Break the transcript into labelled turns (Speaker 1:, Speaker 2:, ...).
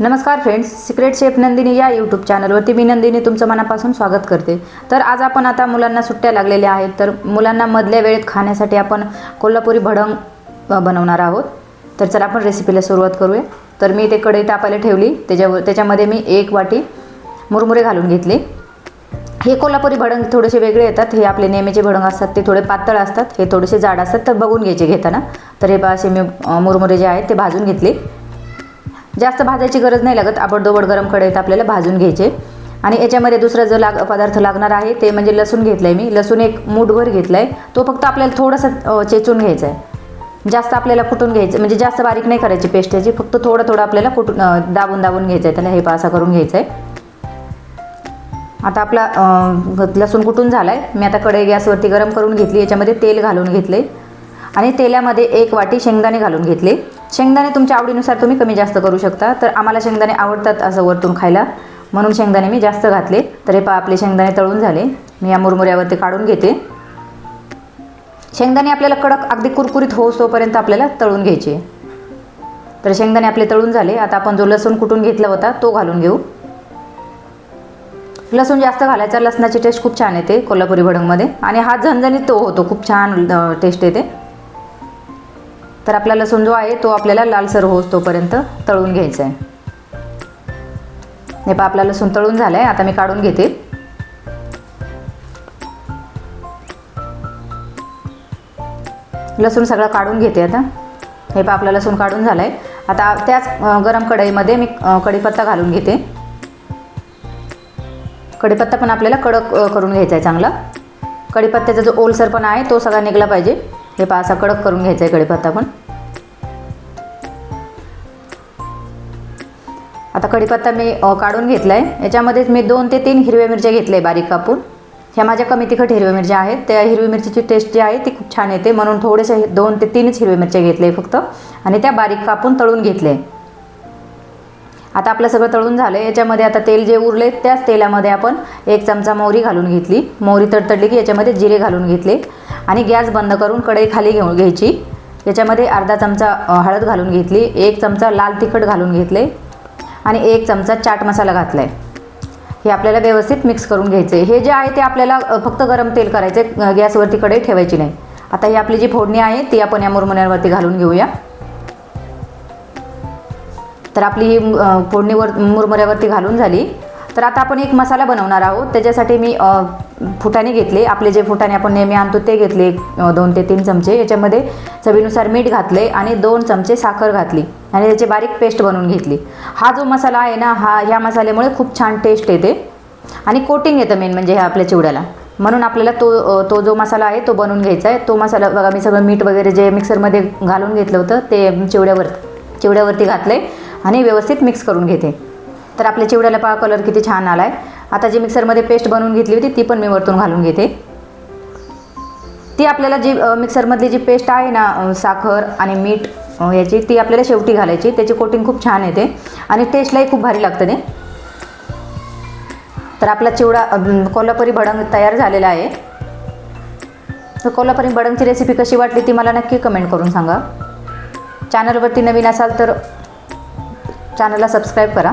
Speaker 1: नमस्कार friends secret chef Nandini या YouTube चॅनलवरती मी नंदिनी तुमचं मनापासून स्वागत करते. तर आज आपण आता मुलांना सुट्ट्या लागलेल्या आहेत तर मुलांना मधल्या वेळेत खाण्यासाठी आपण कोल्हापुरी भडंग बनवणार आहोत. तर चला आपण रेसिपीला सुरुवात करूया. तर मी ते कढई तापायला ठेवली त्याच्यावर त्याच्यामध्ये मी एक वाटी मुरमुरे घालून घेतले. हे कोल्हापुरी भडंग थोडेसे वेगळे येतात हे आपले नेहमीचे भडंग असतात ते थोडे पातळ असतात हे थोडेसे जाड असतात तर बघून घ्यायचे घेताना. तर हे बा असे मी मुरमुरे जे आहेत ते भाजून घेतले. जास्त भाजायची गरज नाही लागत. आबडदोबड गरम कढईत आपल्याला भाजून घ्यायचे. आणि याच्यामध्ये दुसरा जो लाग पदार्थ लागणार आहे ते म्हणजे लसूण घेतलं आहे मी. लसूण एक मूठभर घेतला आहे तो फक्त आपल्याला थोडासा चेचून घ्यायचा आहे जास्त आपल्याला कुटून घ्यायचं? म्हणजे जास्त बारीक नाही करायची पेस्ट त्याची फक्त थोडं थोडं आपल्याला कुटून दाबून दाबून घ्यायचं आहे त्याला हे पासा करून घ्यायचं आहे आता आपला लसूण कुटून झाला आहे मी आता कढई गॅसवरती गरम करून घेतली. याच्यामध्ये तेल घालून घेतले आणि तेलामध्ये एक वाटी शेंगदाणे घालून घेतले. शेंगदाणे तुमच्या आवडीनुसार तुम्ही कमी जास्त करू शकता. तर आम्हाला शेंगदाणे आवडतात असं वरतून खायला. म्हणून शेंगदाणे मी जास्त घातले. तर हे पा आपले शेंगदाणे तळून झाले. मी या मुरमुऱ्यावरती काढून घेते. शेंगदाणे आपल्याला कडक अगदी कुरकुरीत होतोपर्यंत आपल्याला तळून घ्यायचे. तर शेंगदाणे आपले तळून झाले. आता आपण जो लसूण कुटून घेतला होता तो घालून घेऊ. लसूण जास्त घालायचा. लसणाची टेस्ट खूप छान येते कोल्हापुरी भडंगमध्ये. आणि हा झणझणीत तो होतो. खूप छान टेस्ट येते. तर आपला लसूण जो आहे तो आपल्याला लालसर होस तोपर्यंत तळून घ्यायचा आहे हे पहा आपला लसूण तळून झाला आहे आता मी काढून घेते. लसूण सगळं काढून घेते आता. हे पहा आपला लसूण काढून झाला आहे आता त्याच गरम कढईमध्ये मी कढीपत्ता घालून घेते. कढीपत्ता पण आपल्याला कडक करून घ्यायचा आहे चांगला. कढीपत्त्याचा जो ओलसरपणा आहे तो सगळा निघला पाहिजे. हे पहा असा कडक करून घ्यायचा आहे कढीपत्ता पण. आता कढीपत्ता मी काढून घेतला आहे याच्यामध्येच मी दोन ते तीन हिरव्या मिरच्या घेतल्या आहे बारीक कापून. ह्या माझ्या कमी तिखट हिरव्या मिरच्या आहेत. त्या हिरवी मिरचीची टेस्ट जी आहे ती खूप छान येते. म्हणून थोडेसे हे- दोन ते तीनच हिरव्या मिरच्या घेतल्या आहे फक्त. आणि त्या बारीक कापून तळून घेतल्या आहे. आता आपलं सगळं तळून झालं आहे याच्यामध्ये आता तेल जे उरले त्याच तेलामध्ये आपण एक चमचा मोहरी घालून घेतली. मोहरी तडतडली की याच्यामध्ये जिरे घालून घेतले. आणि गॅस बंद करून कढई खाली घेऊन घ्यायची. याच्यामध्ये अर्धा चमचा हळद घालून घेतली एक चमचा लाल तिखट घालून घेतले आणि एक चमचा चाट मसाला घातला आहे हे आपल्याला व्यवस्थित मिक्स करून घ्यायचं आहे हे जे आहे ते आपल्याला फक्त गरम तेल करायचं आहे गॅसवरती कढई ठेवायची नाही. आता ही आपली जी फोडणी आहे ती आपण या मुरमुऱ्यांवरती घालून घेऊया. तर आपली ही फोडणीवर मुरमुऱ्यावरती घालून झाली. तर आता आपण एक मसाला बनवणार आहोत. त्याच्यासाठी मी फुटाणे घेतले. आपले जे फुटाणे आपण नेहमी आणतो ते घेतले दोन ते तीन चमचे. याच्यामध्ये चवीनुसार मीठ घातले आणि दोन चमचे साखर घातली आणि त्याची बारीक पेस्ट बनवून घेतली. हा जो मसाला आहे ना हा ह्या मसाल्यामुळे खूप छान टेस्ट येते आणि कोटिंग येतं मेन म्हणजे ह्या आपल्या चिवड्याला. म्हणून आपल्याला तो तो जो मसाला आहे तो बनवून घ्यायचा आहे. तो मसाला बघा मी सगळं मीठ वगैरे जे मिक्सरमध्ये घालून घेतलं होतं ते चिवड्यावर चिवड्यावरती घातलं आहे आणि व्यवस्थित मिक्स करून घेते. तर आपल्या चिवड्याला पहा कलर किती छान आला आहे आता जी मिक्सरमध्ये पेस्ट बनवून घेतली होती ती पण मी वरतून घालून घेते. ती आपल्याला जी मिक्सरमधली जी पेस्ट आहे ना साखर आणि मीठ याची ती आपल्याला शेवटी घालायची. त्याची कोटिंग खूप छान येते आणि टेस्टलाही खूप भारी लागतं ते. तर आपला चिवडा कोल्हापुरी भडंग तयार झालेला आहे. तर कोल्हापुरी भडंगची रेसिपी कशी वाटली ती मला नक्की कमेंट करून सांगा. चॅनलवरती नवीन असाल तर चॅनलला सबस्क्राईब करा.